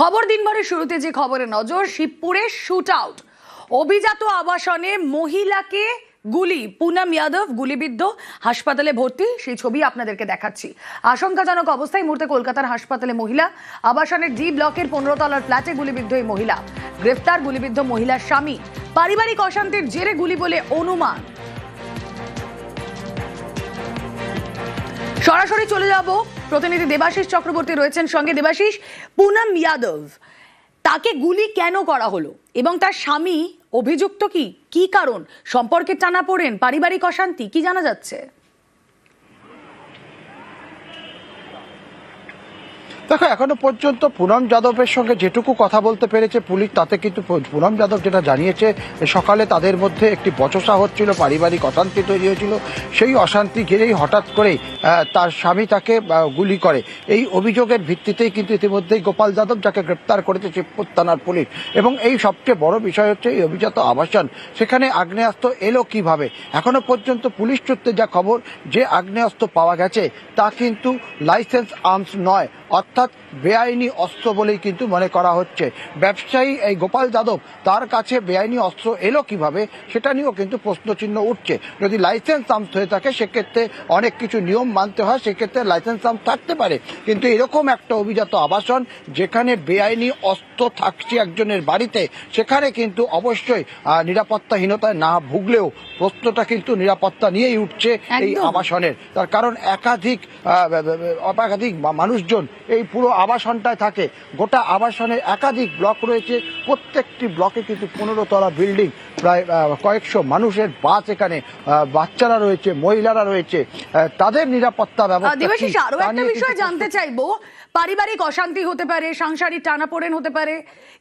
খবর দিনভরের শুরুতে যে খবরে নজর, শিবপুরে শুট আউট অভিজাত আবাসনে মহিলাকে গুলি, পুনম যাদব গুলিবিদ্ধ, হাসপাতালে ভর্তি, সেই ছবি আপনাদেরকে দেখাচ্ছি। আশঙ্কাজনক অবস্থায় মুহূর্তে কলকাতার হাসপাতালে মহিলা। আবাসনের ডি ব্লকের পনেরো তলার ফ্ল্যাটে গুলিবিদ্ধ এই মহিলা। গ্রেফতার গুলিবিদ্ধ মহিলার স্বামী। পারিবারিক অশান্তির জেরে গুলি বলে অনুমান। সরাসরি চলে যাব। প্রতিনিধি দেবাশিস চক্রবর্তী রয়েছেন সঙ্গে। দেবাশিস, পুনম ইয়াদব, তাকে গুলি কেন করা হলো? এবং তার স্বামী অভিযুক্ত কি? কি কারণ? সম্পর্কে টানা পড়েন পারিবারিক অশান্তি, কি জানা যাচ্ছে? দেখো, এখনও পর্যন্ত পুনম যাদবের সঙ্গে যেটুকু কথা বলতে পেরেছে পুলিশ, তাতে কিন্তু পুনম যাদব যেটা জানিয়েছে সকালে তাদের মধ্যে একটি বচসা হচ্ছিল, পারিবারিক অশান্তি তৈরি হয়েছিল। সেই অশান্তি ঘিরেই হঠাৎ করেই তার স্বামী তাকে গুলি করে। এই অভিযোগের ভিত্তিতেই কিন্তু ইতিমধ্যেই গোপাল যাদব যাকে গ্রেপ্তার করেছে শিবপুর থানার পুলিশ। এবং এই সবচেয়ে বড় বিষয় হচ্ছে এই অভিজাত আবাসন। সেখানে আগ্নেয়াস্ত্র এলো কীভাবে? এখনও পর্যন্ত পুলিশ সূত্রে যা খবর যে আগ্নেয়াস্ত্র পাওয়া গেছে, তা কিন্তু লাইসেন্স আর্মস নয়। অর্থাৎ বেআইনি অস্ত্র বলেই কিন্তু মনে করা হচ্ছে। ব্যবসায়ী এই গোপাল যাদব তার কাছে বেআইনি অস্ত্র এলো কীভাবে সেটা নিয়েও কিন্তু প্রশ্নচিহ্ন উঠছে। যদি লাইসেন্স আর্মস হয়ে থাকে সেক্ষেত্রে অনেক কিছু নিয়ম মানতে হয় সেক্ষেত্রে লাইসেন্স আর্মস থাকতে পারে। কিন্তু এরকম একটা অভিজাত আবাসন যেখানে বেআইনি অস্ত্র থাকছে একজনের বাড়িতে সেখানে কিন্তু অবশ্যই নিরাপত্তাহীনতায় না ভুগলেও প্রশ্নটা কিন্তু নিরাপত্তা নিয়েই উঠছে এই আবাসনের। তার কারণ একাধিক একাধিক মানুষজন এই পুরো আবাসনটায় থাকে। গোটা আবাসনের একাধিক ব্লক রয়েছে। প্রত্যেকটি ব্লকে কিন্তু পনেরো তলা বিল্ডিং। প্রায় কয়েকশো মানুষের বাস এখানে বাচ্চারা রয়েছে মহিলারা রয়েছে। তাদের নিরাপত্তা ব্যবস্থা আরও একটা নিয়ে বিষয় জানতে চাইব। পারিবারিক অশান্তি হতে পারে সাংসারিক টানাপোড়েন হতে পারে।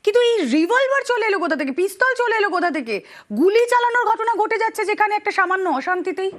কিন্তু এই রিভলভার চলে এলো কোথা থেকে? পিস্তল চলে এলো কোথা থেকে? গুলি চালানোর ঘটনা ঘটে যাচ্ছে যেখানে একটা সামান্য অশান্তিতেই।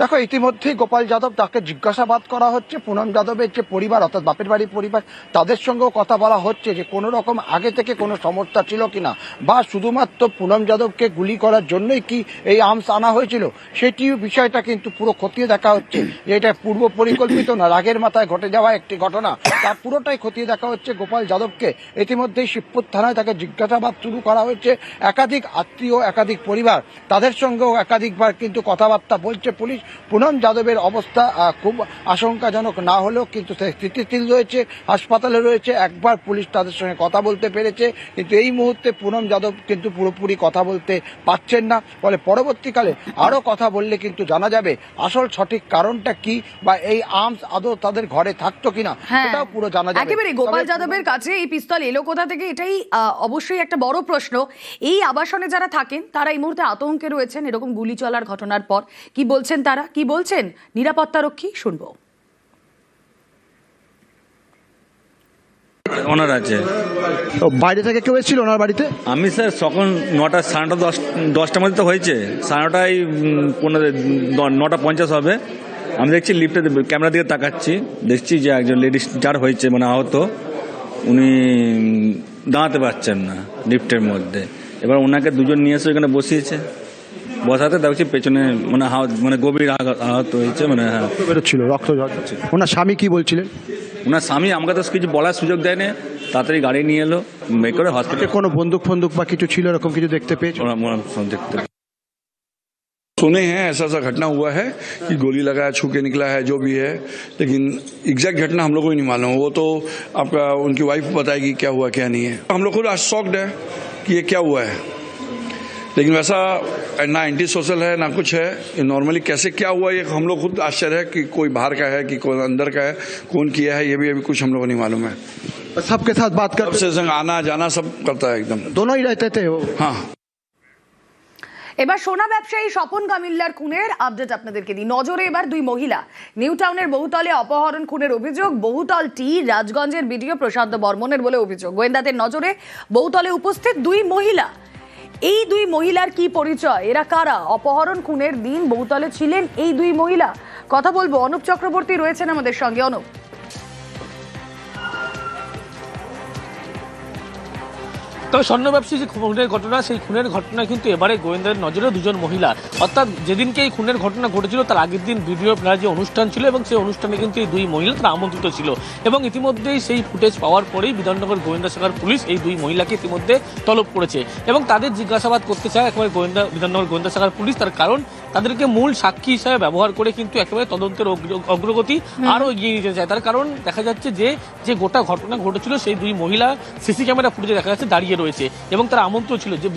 দেখো, ইতিমধ্যেই গোপাল যাদব তাকে জিজ্ঞাসাবাদ করা হচ্ছে, পুনম যাদবের যে পরিবার, অর্থাৎ বাপের বাড়ির পরিবার, তাদের সঙ্গেও কথা বলা হচ্ছে যে কোনো রকম আগে থেকে কোনো সমস্যা ছিল কিনা, বা শুধুমাত্র পুনম যাদবকে গুলি করার জন্যই কি এই আর্মস আনা হয়েছিল, সেটিও বিষয়টা কিন্তু পুরো খতিয়ে দেখা হচ্ছে। যে এটা পূর্ব পরিকল্পিত না, রাগের মাথায় ঘটে যাওয়া একটি ঘটনা। তার পুরোটাই খতিয়ে দেখা হচ্ছে গোপাল যাদবকে। ইতিমধ্যেই শিবপুর থানায় তাকে জিজ্ঞাসাবাদ শুরু করা হয়েছে। একাধিক আত্মীয়, একাধিক পরিবার, তাদের সঙ্গেও একাধিকবার কিন্তু কথাবার্তা বলছে পুলিশ। পুনম যাদবের অবস্থা খুব আশঙ্কাজনক না হলেও কিন্তু সে স্থিতিশীল রয়েছে হাসপাতালে রয়েছে। একবার পুলিশ তাদের সঙ্গে কথা বলতে পেরেছে কিন্তু এই মুহূর্তে পুনম যাদব কিন্তু পুরোপুরি কথা বলতে পারছেন না। ফলে পরবর্তীকালে আরও কথা বললে কিন্তু জানা যাবে আসল সঠিক কারণটা কি বা এই আর্মস আদৌ তাদের ঘরে থাকতো কিনা হ্যাঁ। সেটাও পুরো জানা যাবে। একেবারে গোপাল যাদবের কাছে এই পিস্তল এলো কোথা থেকে এটাই আহ, অবশ্যই একটা বড় প্রশ্ন। এই আবাসনে যারা থাকেন তারা এই মুহূর্তে আতঙ্কে রয়েছেন এরকম গুলি চলার ঘটনার পর। কি বলছেন তারা? কি বলছেন? নিরাপত্তারক্ষী শুনব। ওনার আছে। তো বাইরে থেকে কেউ এসেছিল ওনার বাড়িতে? আমি স্যার সকাল নটা সাড়ে নটা দশ দশটার মধ্যে তো হয়েছে। সাড়ে নটায় পনেরো নটা পঞ্চাশ হবে। আমি দেখছি লিফটে ক্যামেরা দিকে তাকাচ্ছি। দেখছি যে একজন লেডিস যার হয়েছে মানে আহত। উনি দাঁড়াতে পারছেন না লিফটের মধ্যে। এবার ওনাকে দুজন নিয়ে এসে ওখানে বসিয়েছে। বসাতে দেখছি পেছনে মানে হাত মানে গভীর আঘাত আহত হয়েছে মানে হ্যাঁ রক্ত বেরোচ্ছিল রক্ত ঝরছে ওনার স্বামী কি বলছিলেন ওনার স্বামী আমাকে তো কিছু বলার সুযোগ দেয়নি তাড়াতাড়ি গাড়ি নিয়ে এলো মেয়ে করে হসপিটাল কোনো বন্দুক ফন্দুক বা কিছু ছিল এরকম কিছু দেখতে পেয়েছো ওরা ওরা দেখতে सुने हैं ऐसा ऐसा घटना हुआ है कि गोली लगाया छू के निकला है जो भी है लेकिन एग्जैक्ट घटना हम लोग को ही नहीं मालूम वो तो आपका उनकी वाइफ बताएगी क्या हुआ क्या नहीं है हम लोग खुद आज शॉक्ड है कि ये क्या हुआ है लेकिन वैसा ना एंटी सोशल है ना कुछ है ये नॉर्मली कैसे क्या हुआ ये हम लोग खुद आश्चर्य है कि कोई बाहर का है कि कोई अंदर का है कौन किया है ये भी अभी कुछ हम लोग को नहीं मालूम है सबके साथ बात कर सबसे संग आना जाना सब करता है एकदम दोनों ही रहते थे वो हाँ এবার সোনা ব্যবসায়ী স্বপন কামিল্লার খুনের আপডেট আপনাদেরকে দিই নজরে এবার দুই মহিলা নিউ টাউনের বহুতলে অপহরণ খুনের অভিযোগ বহুতল টি রাজগঞ্জের বিডিও প্রশান্ত বর্মনের বলে অভিযোগ গোয়েন্দাদের নজরে বহুতলে উপস্থিত দুই মহিলা এই দুই মহিলার কি পরিচয়? এরা কারা? অপহরণ খুনের দিন বহুতলে ছিলেন এই দুই মহিলা। কথা বলব অনুপ চক্রবর্তী রয়েছেন আমাদের সঙ্গে। অনুপ। তবে স্বর্ণ ব্যবসায়ী যে খুনের ঘটনা সেই খুনের ঘটনা কিন্তু এবারে গোয়েন্দার নজরে দুজন মহিলা। অর্থাৎ যেদিনকে এই খুনের ঘটনা ঘটেছিল তার আগের দিন ভিডিও ফেলার যে অনুষ্ঠান ছিল এবং সেই অনুষ্ঠানে কিন্তু এই দুই মহিলা তারা আমন্ত্রিত ছিল। এবং ইতিমধ্যেই সেই ফুটেজ পাওয়ার পরেই বিধাননগর গোয়েন্দা শাখার পুলিশ এই দুই মহিলাকে ইতিমধ্যে তলব করেছে। এবং তাদের জিজ্ঞাসাবাদ করতে চায় একেবারে গোয়েন্দা বিধাননগর গোয়েন্দা শাখার পুলিশ তার কারণ তাদেরকে মূল সাক্ষী হিসাবে ব্যবহার করে কিন্তু একেবারে তদন্তের অগ্রগতি আরও এগিয়ে নিতে চায়। তার কারণ দেখা যাচ্ছে যে যে গোটা ঘটনা ঘটেছিল সেই দুই মহিলা সিসি ক্যামেরা ফুটেজে দেখা যাচ্ছে দাঁড়িয়ে রয়েছে এবং তারা আমন্ত্রণ ছিল যে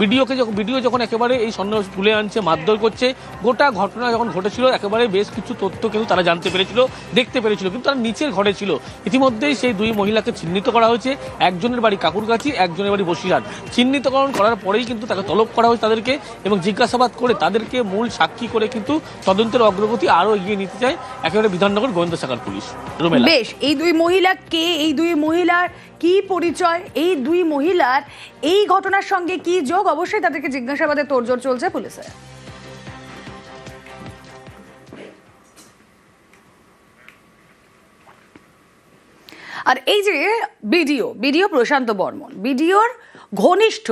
বিডিওকে যখন ভিডিও যখন একেবারে এই স্বর্ণ তুলে আনছে, মারধর করছে, গোটা ঘটনা যখন ঘটেছিল, একেবারে বেশ কিছু তথ্য কিন্তু তারা জানতে পেরেছিল, দেখতে পেরেছিল, কিন্তু তারা নিচের ঘরে ছিল। ইতিমধ্যেই সেই দুই মহিলাকে চিহ্নিত করা হয়েছে। একজনের বাড়ি কাকুরগাছি, একজনের বাড়ি বসিরহাট। চিহ্নিতকরণ করার পরেই কিন্তু তাকে তলব করা হয়েছে তাদেরকে এবং জিজ্ঞাসাবাদ করে তাদেরকে মূল সাক্ষী করে কিন্তু তদন্তের অগ্রগতি আরও এগিয়ে নিতে চায় একেবারে বিধাননগর গোয়েন্দা শাখার পুলিশ বেশ, এই দুই মহিলা কে? এই দুই মহিলার কি পরিচয় এই দুই মহিলার? এই ঘটনার সঙ্গে কি যোগ? অবশ্যই তাদেরকে জিজ্ঞাসাবাদে তোড়জোড় চলছে পুলিশে। আর এই যে বিডিও বিডিও প্রশান্ত বর্মন, বিডিওর ঘনিষ্ঠ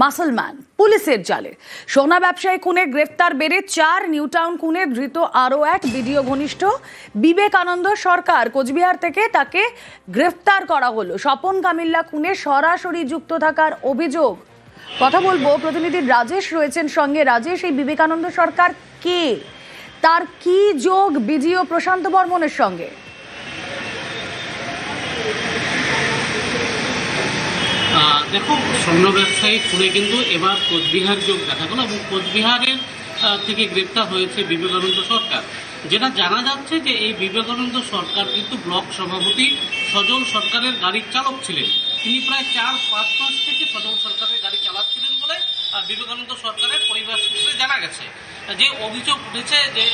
মাসলম্যান পুলিশের জালে। সোনা ব্যবসায়ী খুনে গ্রেফতার বেড়ে চার নিউটাউন খুনে ধৃত আরও এক বিডিও ঘনিষ্ঠ বিবেকানন্দ সরকার কোচবিহার থেকে তাকে গ্রেফতার করা হলো। স্বপন কামিল্লা খুনে সরাসরি যুক্ত থাকার অভিযোগ। কথা বলব, প্রতিনিধি রাজেশ রয়েছেন সঙ্গে। রাজেশ, এই বিবেকানন্দ সরকার কে? তার কি যোগ বিডিও প্রশান্ত বর্মনের সঙ্গে? দেখো স্বর্ণ ব্যবসায়ী খুনে কিন্তু এবার কোচবিহার যোগ দেখা গেল এবং কোচবিহারের থেকে গ্রেপ্তার হয়েছে বিবেকানন্দ সরকার। যেটা জানা যাচ্ছে যে এই বিবেকানন্দ সরকার কিন্তু ব্লক সভাপতি সজল সরকারের গাড়ির চালক ছিলেন। তিনি প্রায় চার পাঁচ মাস থেকে সজল সরকারের গাড়ি চালাচ্ছিলেন বলে বিবেকানন্দ সরকারের পরিবার সূত্রে জানা গেছে। যে অভিযোগ উঠেছে যে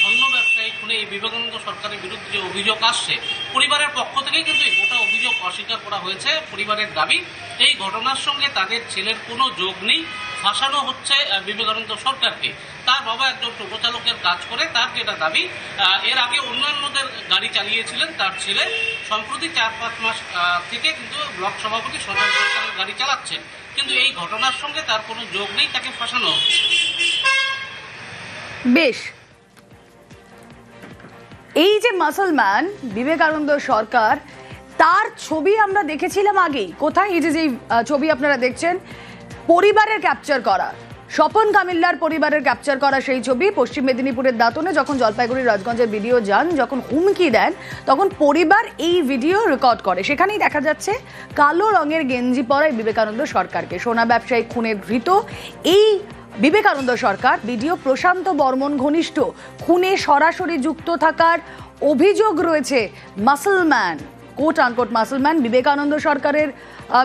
স্বর্ণ ব্যবসায়ী খুনে এই বিবেকানন্দ সরকারের বিরুদ্ধে যে অভিযোগ আসছে, পরিবারের পক্ষ থেকে কিন্তু এই গোটা অভিযোগ অস্বীকার করা হয়েছে পরিবারের দাবি। এই ঘটনার সঙ্গে তাদের ছেলের কোনো যোগ নেই, ফাঁসানো হচ্ছে বিবেকানন্দ সরকারকে। তার বাবা একজন টোটো চালকের কাজ করে তার যেটা দাবি। এর আগে অন্যান্যদের গাড়ি চালিয়েছিলেন তার ছেলে। সম্প্রতি চার পাঁচ মাস থেকে কিন্তু ব্লক সভাপতি সদর সরকারের গাড়ি চালাচ্ছেন। কিন্তু এই ঘটনার সঙ্গে তার কোনো যোগ নেই, তাকে ফাঁসানো হচ্ছে। বেশ। এই যে মাসলম্যান বিবেকানন্দ সরকার, তার ছবি আমরা দেখেছিলাম আগেই। কোথায়? এই যে যেই ছবি আপনারা দেখছেন, পরিবারের ক্যাপচার করা। স্বপন কামিল্লার পরিবারের ক্যাপচার করা সেই ছবি। পশ্চিম মেদিনীপুরের দাঁতনে যখন জলপাইগুড়ি রাজগঞ্জের ভিডিও যান, যখন হুমকি দেন, তখন পরিবার এই ভিডিও রেকর্ড করে। সেখানেই দেখা যাচ্ছে, কালো রঙের গেঞ্জি পরায় বিবেকানন্দ সরকারকে। সোনা ব্যবসায়ী খুনে ধৃত। এই বিবেকানন্দ সরকার, বিডিও প্রশান্ত বর্মন ঘনিষ্ঠ, খুনে সরাসরি যুক্ত থাকার অভিযোগ রয়েছে muscleman quote unquote muscleman Vivekananda সরকারের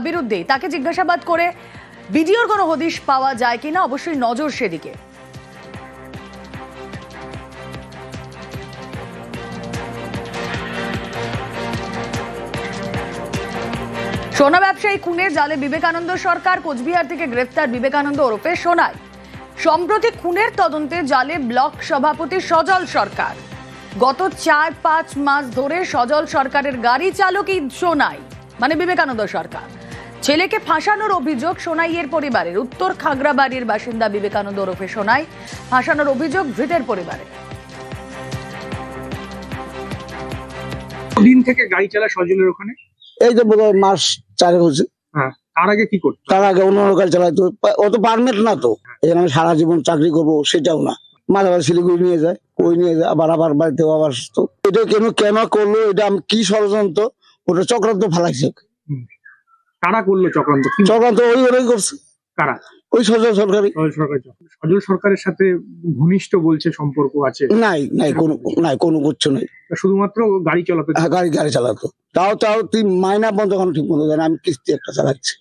বিরুদ্ধে। তাকে জিজ্ঞাসাবাদ করে বিডিওর কোনো হদিশ পাওয়া যায় কিনা, অবশ্যই নজর সেদিকে। সোনা ব্যবসায়ী খুনের জালে বিবেকানন্দ সরকার, কোচবিহার থেকে গ্রেফতার বিবেকানন্দ ওরফে সোনাই। সম্প্রতি খুনের তদন্তে জালে ব্লক সভাপতি সজল সরকার। গত চার পাঁচ মাস ধরে সজল সরকারের গাড়ি চালকই সোনাই মানে বিবেকানন্দ সরকার। ছেলেকে ফাঁসানোর অভিযোগ সোনাইয়ের পরিবারের। উত্তর খাগড়াবাড়ির বাসিন্দা বিবেকানন্দ ওরফে সোনাই ফাঁসানোর অভিযোগ ধৃতের পরিবারের। দিন থেকে গাড়ি চালা সজলের ওখানে? এই হয় মাস চারেক হচ্ছে হ্যাঁ। তার আগে কি করতো? তার আগে অন্য অন্য গাড়ি চালাইতো ও তো পারমিট না তো। এখানে আমি সারা জীবন চাকরি করব সেটাও না। মাঝে মাঝে শিলিগুড়ি নিয়ে যায় ওই নিয়ে যায় আবার আবার বাড়িতেও আবার আসতো। এটা কেন কেন করল এটা আমি কি ষড়যন্ত্র ওটা চক্রান্ত ফালাইছে কারা করল চক্রান্ত? চক্রান্ত ওই ওরাই করছে। কারা? ওই সজল সরকার। সজল সরকারের সাথে ঘনিষ্ঠ বলছে সম্পর্ক আছে? নাই নাই কোনো নাই কোনো করছে নাই। শুধুমাত্র গাড়ি চালাতে? হ্যাঁ, গাড়ি গাড়ি চালাতো। তাও তাও তুই মাইনা বন্ধ এখন ঠিক মতো দেয় না, আমি কিস্তি একটা চালাচ্ছি।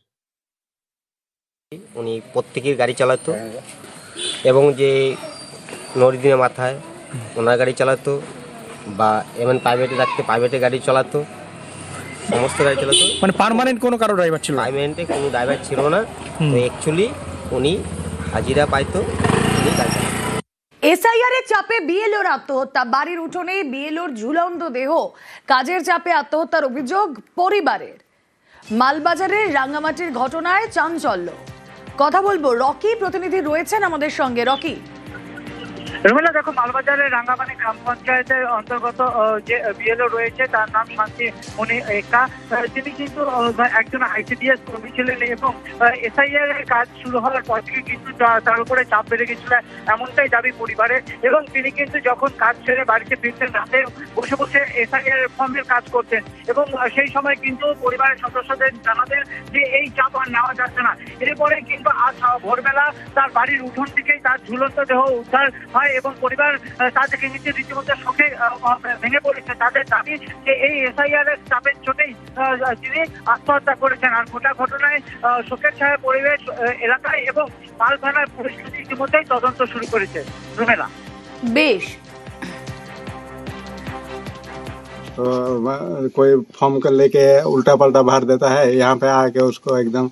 উনি প্রত্যেকের গাড়ি চালাতো। এবং যে নরিদিনের মাথায় ওনার গাড়ি চালাতো বা এমন প্রাইভেটে রাখতে প্রাইভেটে গাড়ি চালাতো সমস্ত গাড়ি চালাতো। মানে পার্মানেন্ট কোনো কারও ড্রাইভার ছিল প্রাইভেটে কোনো ড্রাইভার ছিল না। তো অ্যাকচুয়ালি উনি হাজিরা পাইতো। উনি গাড়ি চালাতো এসআইআর এর চাপে বিএলওর আত্মহত্যা বাড়ির উঠোনেই বিএলওর ঝুলন্ত দেহ কাজের চাপে আত্মহত্যার অভিযোগ পরিবারের। মালবাজারের রাঙ্গামাটির ঘটনায় চাঞ্চল্য। কথা বলব। রকি প্রতিনিধি রয়েছেন আমাদের সঙ্গে। রকি। রুমেলা দেখো, মালবাজারের রাঙ্গামানি গ্রাম পঞ্চায়েতের অন্তর্গত যে বিএলও রয়েছে, তার নাম শান্তি মনি একা। তিনি কিন্তু একজন আইসিডিএস কর্মী ছিলেন এবং এসআইআর এর কাজ শুরু হওয়ার পর থেকে কিন্তু তার উপরে চাপ বেড়ে গেছিল এমনটাই দাবি পরিবারের। এবং তিনি কিন্তু যখন কাজ ছেড়ে বাড়িতে ফিরতেন, রাতে বসে বসে এসআইআর ফর্মের কাজ করতেন। এবং সেই সময় কিন্তু পরিবারের সদস্যদের জানাতেন যে এই চাপ আর নেওয়া যাচ্ছে না। এরপরে কিন্তু আজ ভোরবেলা তার বাড়ির উঠোন থেকেই তার ঝুলন্ত দেহ উদ্ধার হয় এবং পরিবার তাদেরকে নিতে রীতিমতো শোকে ভেঙে পড়েছে। তাদের দাবি যে এই এসআইআর এর চাপের আহ, তিনি আত্মহত্যা করেছেন। আর গোটা ঘটনায় শোকের ছায়া পরিবেশ এলাকায় এবং মাল থানার পরিস্থিতি ইতিমধ্যেই তদন্ত শুরু করেছে। রুমেলা। বেশ। कोई फॉर्म कर लेके उल्टा पलटा भर देता है यहाँ पे आके उसको एकदम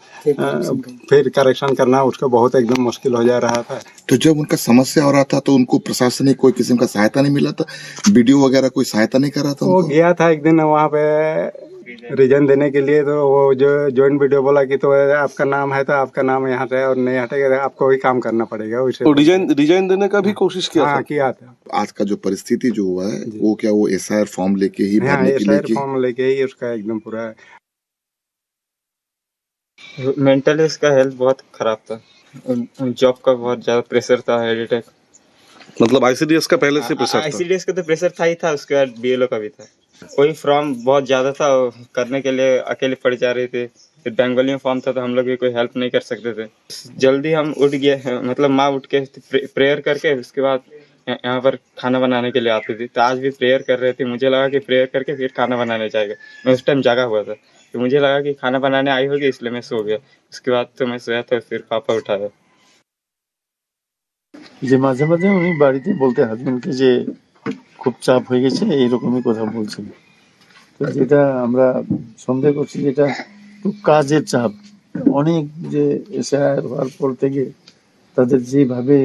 फिर करेक्शन करना उसको बहुत एकदम मुश्किल हो जा रहा था। तो जब उनका समस्या हो रहा था तो उनको प्रशासनिक कोई किस्म का सहायता नहीं मिला था? वीडियो वगैरह कोई सहायता नहीं कर रहा था वो गया था एक दिन वहाँ पे रीजन देने के लिए तो वो जो ज्वाइंट वीडियो बोला कि तो आपका नाम है तो आपका नाम यहाँ से और नहीं हटेगा तो आपको ही काम करना पड़ेगा उसे डिज़ाइन डिज़ाइन देने का भी कोशिश किया हाँ किया था। आज का जो परिस्थिति जो हुआ है वो क्या वो एसआर फॉर्म लेके ही हाँ भरने के लिए एस फॉर्म लेके ही उसका एकदम पूरा मेंटली उसका हेल्थ बहुत खराब था। जॉब का बहुत ज़्यादा प्रेशर था हार्ट अटैक मतलब आईसीडीएस का पहले से प्रेशर था? आईसीडीएस का तो प्रेशर था ही था उसके बाद बीएलओ का भी था। कोई फॉर्म बहुत ज्यादा था वो करने के लिए अकेले पड़ जा रहे थे फिर बंगाली में फॉर्म था तो हम लोग भी कोई हेल्प नहीं कर सकते थे जल्दी हम उठ गए मतलब माँ उठ के प्रेयर करके उसके बाद य- यहाँ पर खाना बनाने के लिए आती थी तो आज भी प्रेयर कर रहे थे मुझे लगा कि प्रेयर करके फिर खाना बनाने जाएगा मैं उस टाइम जागा हुआ था तो मुझे लगा कि खाना बनाने आई होगी इसलिए मैं सो गया उसके बाद तो मैं सोया था फिर पापा उठाया যে মাঝে মাঝে উনি বাড়িতে বলতে হাজবেন্ডকে যে খুব চাপ হয়ে গেছে, এইরকমই কথা বলছেন। তো যেটা আমরা সন্দেহ করছি যেটা খুব কাজের চাপ। অনেক যে এসআর হওয়ার পর থেকে তাদের যেভাবে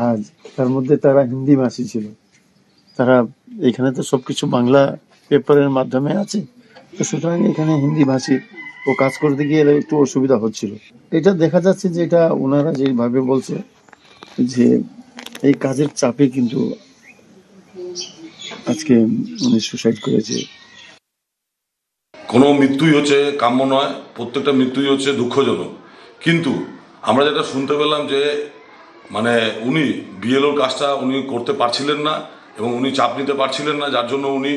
কাজ, তার মধ্যে তারা হিন্দি ভাষী ছিল। তারা এখানে তো সবকিছু বাংলা পেপারের মাধ্যমে আছে। তো সুতরাং এখানে হিন্দি ভাষী ও কাজ করতে গিয়ে একটু অসুবিধা হচ্ছিল। এটা দেখা যাচ্ছে যে এটা ওনারা যেভাবে বলছে যে এই কাজের চাপে কিন্তু আজকে উনি সুসাইড করেছে। কোনো মৃত্যুই হচ্ছে কাম্য নয়, প্রত্যেকটা মৃত্যুই হচ্ছে দুঃখজনক। কিন্তু আমরা যেটা শুনতে পেলাম যে মানে উনি বিএলওর কাজটা উনি করতে পারছিলেন না এবং উনি চাপ নিতে পারছিলেন না, যার জন্য উনি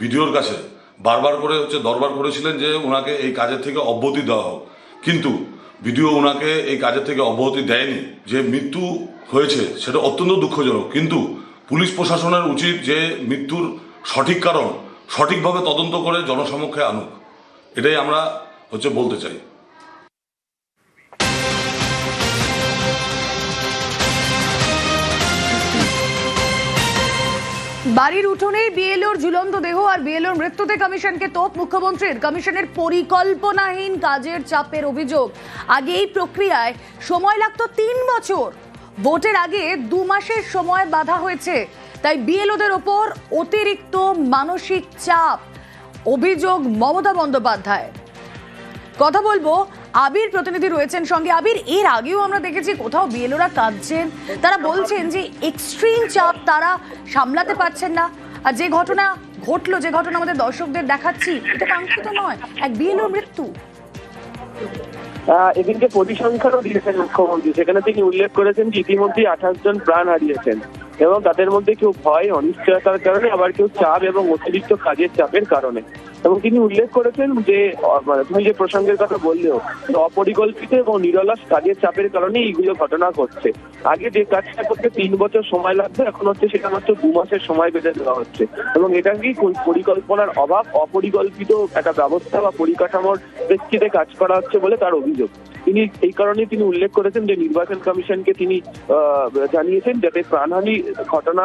বিডিওর কাছে বারবার করে হচ্ছে দরবার করেছিলেন যে ওনাকে এই কাজের থেকে অব্যাহতি দেওয়া হোক। কিন্তু বিডিও ওনাকে এই কাজের থেকে অব্যাহতি দেয়নি। যে মৃত্যু হয়েছে সেটা অত্যন্ত দুঃখজনক। কিন্তু পুলিশ প্রশাসনের উচিত যে মৃত্যুর সঠিক কারণ সঠিকভাবে তদন্ত করে জনসমক্ষে আনুক। এটাই আমরা হচ্ছে বলতে চাই। বাড়ির উঠোনেই বিএলওর ঝুলন্ত দেহ আর বিএলওর মৃত্যুতে কমিশনকে তোপ, মুখ্যমন্ত্রীর। কমিশনের পরিকল্পনাহীন কাজের চাপের অভিযোগ। আগে এই প্রক্রিয়ায় সময় লাগতো তিন বছর। ভোটের আগে দু মাসের সময় বাধা হয়েছে। তাই বিএলওদের ওপর অতিরিক্ত মানসিক চাপ। অভিযোগ মমতা বন্দ্যোপাধ্যায় কথা বলব, আবির প্রতিনিধি রয়েছেন সঙ্গে। আবির, এর আগেও আমরা দেখেছি কোথাও বিএলওরা কাঁদছেন। তারা বলছেন যে এক্সট্রিম চাপ তারা সামলাতে পারছেন না। আর যে ঘটনা ঘটলো, যে ঘটনা আমাদের দর্শকদের দেখাচ্ছি, এটা কাঙ্ক্ষিত নয়। এক বিএলওর মৃত্যু। এদিনকে পরিসংখ্যানও দিয়েছেন মুখ্যমন্ত্রী। সেখানে তিনি উল্লেখ করেছেন যে ইতিমধ্যে আঠাশ জন প্রাণ হারিয়েছেন এবং তাদের মধ্যে কেউ ভয়, অনিশ্চয়তার কারণে, আবার কেউ চাপ এবং অতিরিক্ত কাজের চাপের কারণে। এবং তিনি উল্লেখ করেছেন যে মানে তুমি যে প্রসঙ্গের কথা বললেও অপরিকল্পিত এবং নিরলস কাজের চাপের কারণে এইগুলো ঘটনা ঘটছে। আগে যে কাজটা করতে তিন বছর সময় লাগবে এখন হচ্ছে সেটা মাত্র দু মাসের সময় বেঁধে দেওয়া হচ্ছে। এবং এটা কি পরিকল্পনার অভাব? অপরিকল্পিত একটা ব্যবস্থা বা পরিকাঠামোর প্রেক্ষিতে কাজ করা হচ্ছে বলে তার অভিযোগ। তিনি এই কারণে তিনি উল্লেখ করেছেন যে, নির্বাচন কমিশনকে তিনি জানিয়েছেন যাতে প্রাণহানি ঘটনা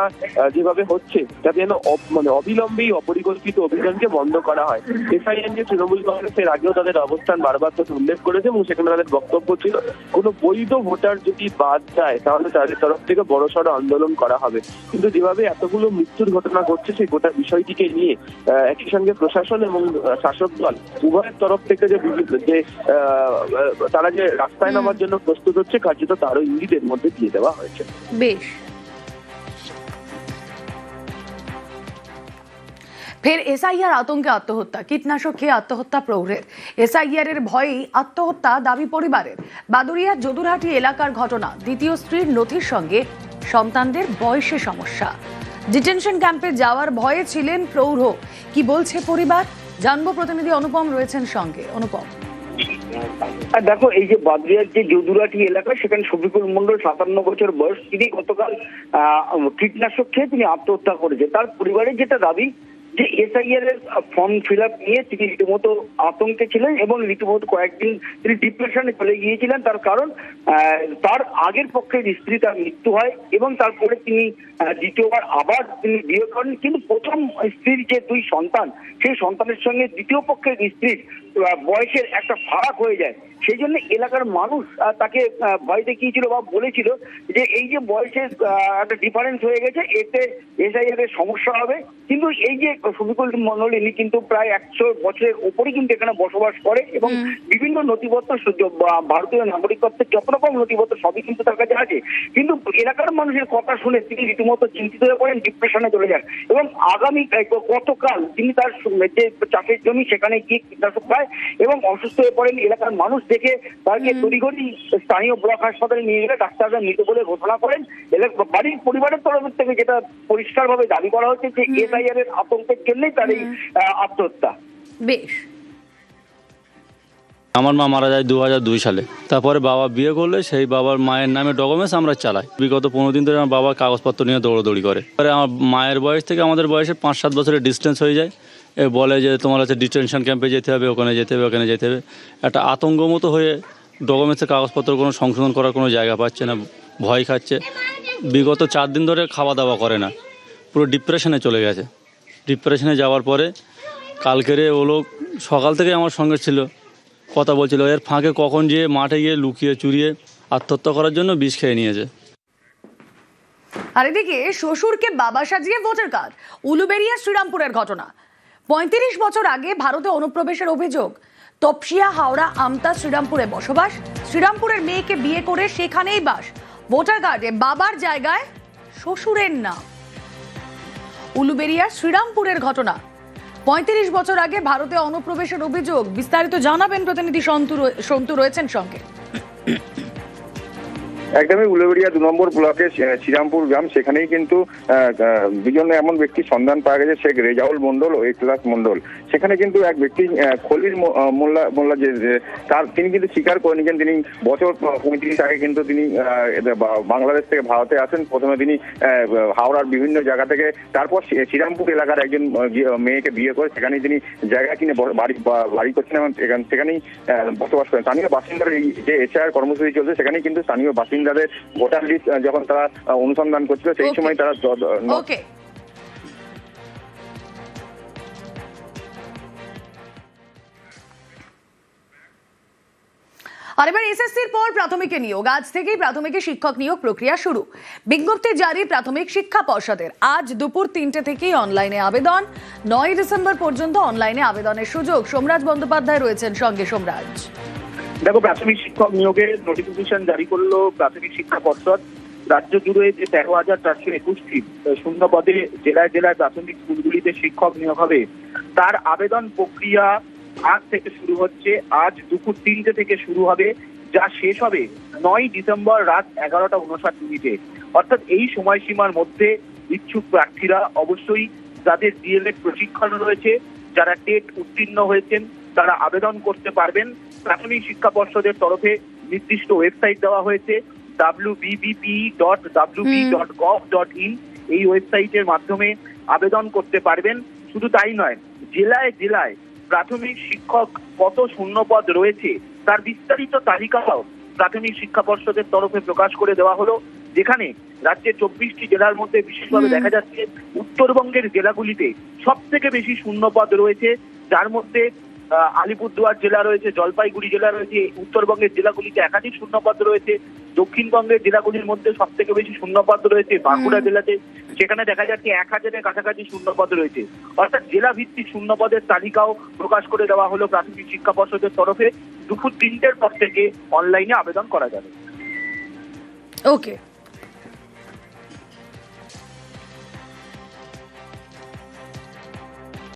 যেভাবে হচ্ছে যাতে যেন মানে অবিলম্বেই অপরিকল্পিত অভিযানকে বন্ধ করা হয়। এসআইএন যে তৃণমূল কংগ্রেসের আগেও তাদের অবস্থান বারবার তাদের উল্লেখ করেছে এবং সেখানে তাদের বক্তব্য ছিল, কোনো বৈধ ভোটার যদি বাদ যায়, তাহলে তাদের তরফ থেকে বড় সড় আন্দোলন করা হবে। কিন্তু যেভাবে এতগুলো মৃত্যুর ঘটনা ঘটছে, সেই গোটা বিষয়টিকে নিয়ে একই সঙ্গে প্রশাসন এবং শাসক দল উভয়ের তরফ থেকে যে যে তারা যে রাস্তায় নামার জন্য প্রস্তুত হচ্ছে, কার্যত তারও ইঙ্গিতের মধ্যে দিয়ে দেওয়া হয়েছে। বেশ। ফের এসআইআর আতঙ্কে আত্মহত্যা, কীটনাশক খেয়ে আত্মহত্যা প্রৌঢ়ের এসআইআর এর ভয়েই আত্মহত্যা দাবি পরিবারের। বাদুরিয়ার যদুরহাটি এলাকার ঘটনা, দ্বিতীয় স্ত্রীর নথির সঙ্গে সন্তানদের বয়সে সমস্যা। ডিটেনশন ক্যাম্পে যাওয়ার ভয়ে ছিলেন প্রৌঢ়। কি বলছে পরিবার? জানব প্রতিনিধি অনুপম রয়েছেন সঙ্গে। অনুপম। দেখো, এই যে বাদরিয়ার যে যদুরাটি এলাকা, সেখানে শফিকুল মন্ডল সাতান্ন বছর বয়স। তিনি গতকাল কীটনাশক খেয়ে তিনি আত্মহত্যা করেছে। তার পরিবারের যেটা দাবি যে এসআইআর এর ফর্ম ফিল আপ নিয়ে তিনি রীতিমতো আতঙ্কে ছিলেন এবং রীতিমতো কয়েকদিন তিনি ডিপ্রেশনে চলে গিয়েছিলেন। তার কারণ তার আগের পক্ষে স্ত্রী তার মৃত্যু হয় এবং তারপরে তিনি দ্বিতীয়বার আবার তিনি বিয়ে করেন। কিন্তু প্রথম স্ত্রীর যে দুই সন্তান, সেই সন্তানের সঙ্গে দ্বিতীয় পক্ষের স্ত্রীর বয়সের একটা ফারাক হয়ে যায়। সেই জন্য এলাকার মানুষ তাকে ভয় দেখিয়েছিল বা বলেছিল যে এই যে বয়সের একটা ডিফারেন্স হয়ে গেছে এতে এসআইআর এর সমস্যা হবে। কিন্তু এই যে শফিকুল মন্ডল ইনি কিন্তু প্রায় একশো বছরের উপরে কিন্তু এখানে বসবাস করে এবং বিভিন্ন নথিপত্র ভারতীয় নাগরিকত্বের যত রকম নথিপত্র সবই কিন্তু তার কাছে আছে। কিন্তু এলাকার মানুষের কথা শুনে তিনি রীতিমতো চিন্তিত হয়ে পড়েন ডিপ্রেশনে চলে যান। এবং আগামী এই গতকাল তিনি তার যে চাষের জমি সেখানে গিয়ে কীটনাশক পায় এবং অসুস্থ হয়ে পড়েন এলাকার মানুষ দেখে তাকে তড়িঘড়ি স্থানীয় ব্লক হাসপাতালে নিয়ে গেলে ডাক্তাররা মৃত বলে ঘোষণা করেন। এলাক- বাড়ির পরিবারের তরফ থেকে যেটা পরিষ্কারভাবে দাবি করা হচ্ছে যে এসআইআর এর আতঙ্কের জন্যই তার এই আত্মহত্যা। বেশ। আমার মা মারা যায় দু হাজার দুই সালে। তারপরে বাবা বিয়ে করলে সেই বাবার মায়ের নামে ডকুমেন্টস আমরা চালাই। বিগত পনেরো দিন ধরে আমার বাবা কাগজপত্র নিয়ে দৌড়দৌড়ি করে। পরে আমার মায়ের বয়স থেকে আমাদের বয়সে পাঁচ সাত বছরের ডিস্টেন্স হয়ে যায়। বলে যে তোমার হচ্ছে ডিটেনশন ক্যাম্পে যেতে হবে, ওখানে যেতে হবে, ওখানে যেতে হবে। একটা আতঙ্ক মতো হয়ে ডকুমেন্টসের কাগজপত্র কোনো সংশোধন করার কোনো জায়গা পাচ্ছে না, ভয় খাচ্ছে। বিগত চার দিন ধরে খাওয়া দাওয়া করে না, পুরো ডিপ্রেশনে চলে গেছে। ডিপ্রেশনে যাওয়ার পরে কালকেরে ও লোক সকাল থেকে আমার সঙ্গে ছিল, কথা বলছিল, এর ফাঁকে কখন যেয়ে মাঠে গিয়ে লুকিয়ে চুরিয়ে আত্মহত্যা করার জন্য বিষ খেয়ে নিয়েছে। আর এদিকে শ্বশুরকে বাবা সাজিয়ে ভোটার কার্ড উলুবেরিয়া শ্রীরামপুরের ঘটনা। পঁয়ত্রিশ বছর আগে ভারতে অনুপ্রবেশের অভিযোগ। তপসিয়া, হাওড়া, আমতা, শ্রীরামপুরে বসবাস। শ্রীরামপুরের মেয়েকে বিয়ে করে সেখানেই বাস। ভোটার কার্ডে বাবার জায়গায় শ্বশুরের নাম। উলুবেরিয়ার শ্রীরামপুরের ঘটনা। পঁয়ত্রিশ বছর আগে ভারতে অনুপ্রবেশের অভিযোগ। বিস্তারিত জানাবেন প্রতিনিধি সন্তু সন্তু রয়েছেন সঙ্গে। একদমই উলেবেড়িয়া দু নম্বর ব্লকে শ্রীরামপুর গ্রাম, সেখানেই কিন্তু দুজন এমন ব্যক্তির সন্ধান পাওয়া গেছে, শেখ রেজাউল মন্ডল ও একলাস মন্ডল সেখানে কিন্তু এক ব্যক্তি খলিল মোল্লা মোল্লা যে তার, তিনি কিন্তু স্বীকার করে নিয়েছেন, তিনি বছর পঁয়ত্রিশ আগে কিন্তু তিনি বাংলাদেশ থেকে ভারতে আসেন। প্রথমে তিনি হাওড়ার বিভিন্ন জায়গা থেকে, তারপর শ্রী- শ্রীরামপুর এলাকার একজন মেয়েকে বিয়ে করে সেখানেই তিনি জায়গা কিনে বাড়ি বাড়ি করছেন এবং সেখানেই বসবাস করেন। স্থানীয় বাসিন্দার এই যে এসআর কর্মসূচি চলছে, সেখানেই কিন্তু স্থানীয় বাসিন্দাদের ভোটার লিস্ট যখন তারা অনুসন্ধান করছিল সেই সময় তারা ওকে আর এবার এসএসসির পর প্রাথমিকে নিয়োগ। আজ থেকেই প্রাথমিকে শিক্ষক নিয়োগ প্রক্রিয়া শুরু। বিজ্ঞপ্তি জারি প্রাথমিক শিক্ষা পর্ষদের। আজ দুপুর তিনটে থেকেই অনলাইনে আবেদন। নয় ডিসেম্বর পর্যন্ত অনলাইনে আবেদনের সুযোগ। সোমরাজ বন্দ্যোপাধ্যায় রয়েছেন সঙ্গে সোমরাজ। দেখো, প্রাথমিক শিক্ষক নিয়োগের নোটিফিকেশন জারি করল প্রাথমিক শিক্ষা পর্ষদ। রাজ্য জুড়ে যে তেরো হাজার চারশো একুশটি শূন্য পদে জেলায় জেলায় প্রাথমিক স্কুলগুলিতে শিক্ষক নিয়োগ হবে। তার আবেদন প্রক্রিয়া আজ থেকে শুরু হচ্ছে। আজ দুপুর তিনটে থেকে শুরু হবে, যা শেষ হবে নয় ডিসেম্বর রাত এগারোটা উনষাট মিনিটে। অর্থাৎ এই সময়সীমার মধ্যে ইচ্ছুক প্রার্থীরা অবশ্যই যাদের ডিএলএড প্রশিক্ষণ রয়েছে, যারা টেট উত্তীর্ণ হয়েছেন, তারা আবেদন করতে পারবেন। প্রাথমিক শিক্ষা পর্ষদের তরফে নির্দিষ্ট ওয়েবসাইট দেওয়া হয়েছে WBBP dot WB dot gov dot in এই ওয়েবসাইটের মাধ্যমে আবেদন করতে পারবেন। শুধু তাই নয় জেলায় জেলায় প্রাথমিক শিক্ষক কত শূন্যপদ রয়েছে তার বিস্তারিত তালিকাও প্রাথমিক শিক্ষা পর্ষদের তরফে প্রকাশ করে দেওয়া হলো যেখানে রাজ্যের চব্বিশটি জেলার মধ্যে বিশেষভাবে দেখা যাচ্ছে উত্তরবঙ্গের জেলাগুলিতে সব থেকে বেশি শূন্যপদ রয়েছে যার মধ্যে আলিপুরদুয়ার জেলা রয়েছে জলপাইগুড়ি জেলা রয়েছে উত্তরবঙ্গের জেলাগুলিতে একাধিক শূন্যপদ রয়েছে দক্ষিণবঙ্গের জেলাগুলির মধ্যে সব থেকে বেশি শূন্যপদ রয়েছে বাঁকুড়া জেলাতে সেখানে দেখা যাচ্ছে এক হাজারের কাছাকাছি শূন্যপদ রয়েছে। অর্থাৎ জেলা ভিত্তিক শূন্যপদের তালিকাও প্রকাশ করে দেওয়া হলো প্রাথমিক শিক্ষা পর্ষদের তরফে। দুপুর তিনটের পর থেকে অনলাইনে আবেদন করা যাবে। ওকে